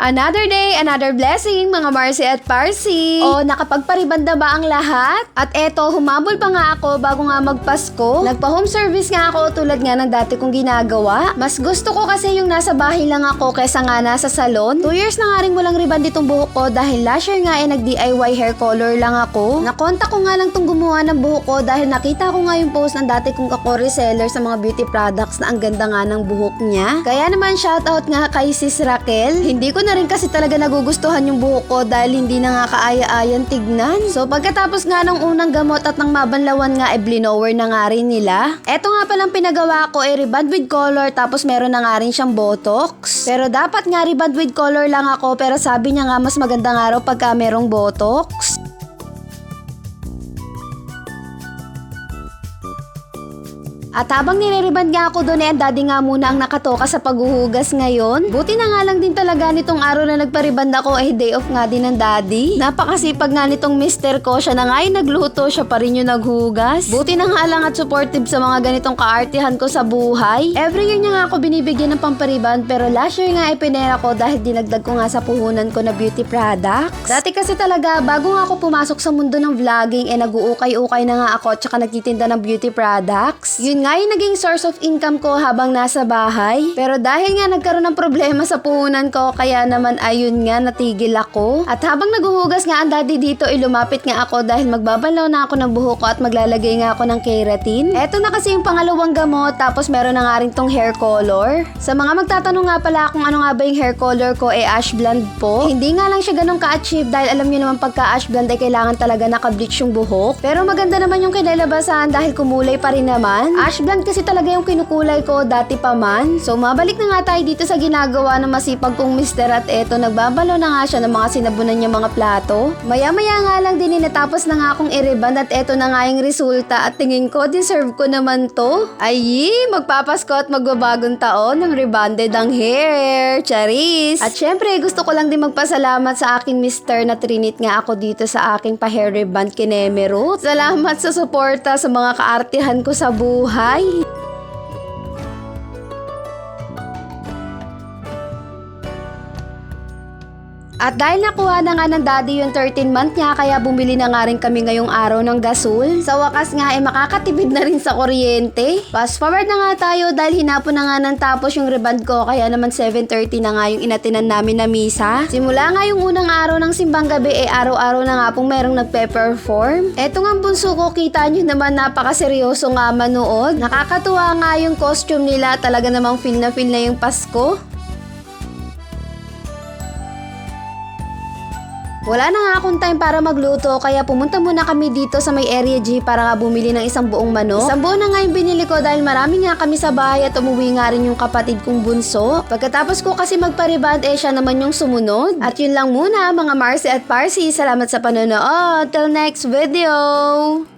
Another day, another blessing, mga Marcy at Parsi. O, nakapagparibanda ba ang lahat? At eto, humabol pa nga ako bago nga magpasko. Nagpa-home service nga ako tulad nga ng dati kong ginagawa. Mas gusto ko kasi yung nasa bahay lang ako kesa nga nasa salon. Two years na nga rin walang ribbon ditong buhok ko dahil last year nga eh nag-DIY hair color lang ako. Nakonta ko nga lang tong gumawa ng buhok ko dahil nakita ko nga yung post ng dati kong kako reseller sa mga beauty products na ang ganda nga ng buhok niya. Kaya naman shoutout nga kay Sis Raquel. Hindi ko na rin kasi talaga nagugustuhan yung buhok ko dahil hindi na nga kaaya-ayan tignan. So pagkatapos nga ng unang gamot at ng mabanlawan nga e blinower na nga rin nila. Eto nga palang pinagawa ko ay reband with color tapos meron na nga rin siyang botox. Pero dapat nga reband with color lang ako pero sabi niya nga mas maganda nga raw pagka merong botox. At habang nire-reband nga ako doon eh, daddy nga muna ang nakatoka sa paghuhugas ngayon. Buti na nga lang din talaga nitong araw na nagpariband ako eh day off nga din ng daddy. Napakasipag nga nitong mister ko, siya na nga yung nagluto, siya pa rin yung naghugas. Buti na nga lang at supportive sa mga ganitong kaartihan ko sa buhay. Every year niya nga ako binibigyan ng pampariband pero last year nga ipinera ko dahil dinagdag ko nga sa puhunan ko na beauty products. Dati kasi talaga, bago nga ako pumasok sa mundo ng vlogging, eh nag-uukay-ukay na nga ako at saka nagtitinda ng beauty products. Yun nga yung naging source of income ko habang nasa bahay. Pero dahil nga nagkaroon ng problema sa puhunan ko, kaya naman ayun nga natigil ako. At habang naguhugas nga ang daddy dito, ilumapit nga ako dahil magbabalaw na ako ng buhok ko at maglalagay nga ako ng keratin. Eto na kasi yung pangalawang gamot, tapos meron na nga rin tong hair color. Sa mga magtatanong nga pala kung ano nga ba yung hair color ko, eh ash blonde po. Hindi nga lang siya ganun ka-achieve dahil alam nyo naman pagka ash blonde ay kailangan talaga naka-bleach yung buhok. Pero maganda naman yung kinalabasan dahil kumulay pa rin naman. Ash blonde kasi talaga yung kinukulay ko dati pa man. So mabalik na nga tayo dito sa ginagawa ng masipag kong mister at eto nagbabalo na nga siya ng mga sinabunan niya mga plato. Maya-maya nga lang din natapos na nga akong i-reband at eto na nga yung resulta at tingin ko deserve ko naman to. Ay, magpapasko at magbabagong taon ng rebanded ang hair. Charis! At syempre gusto ko lang din magpasalamat sa aking mister na trinit nga ako dito sa aking pa-hair reband kinemerot. Salamat sa suporta sa mga kaartihan ko sa buhay. Bye. At dahil nakuha na nga ng daddy yung 13 month niya, kaya bumili na nga rin kami ngayong araw ng gasol. Sa wakas nga ay makakatipid na rin sa kuryente. Fast forward na nga tayo dahil hinapon na nga ng tapos yung reband ko, kaya naman 7.30 na nga yung inatinan namin na misa. Simula nga yung unang araw ng simbang gabi, eh araw-araw na nga pong merong nagpe-perform. Eto nga bunso ko, kita nyo naman napakaseryoso nga manood. Nakakatuwa nga yung costume nila, talaga namang feel na feel na yung Pasko. Wala na nga akong time para magluto kaya pumunta muna kami dito sa may area G para nga bumili ng isang buong manok. Isang buo na nga yung binili ko dahil marami nga kami sa bahay at umuwi nga rin yung kapatid kong bunso. Pagkatapos ko kasi magparibad eh siya naman yung sumunod. At yun lang muna mga Marcy at Parsi. Salamat sa panonood. Till next video!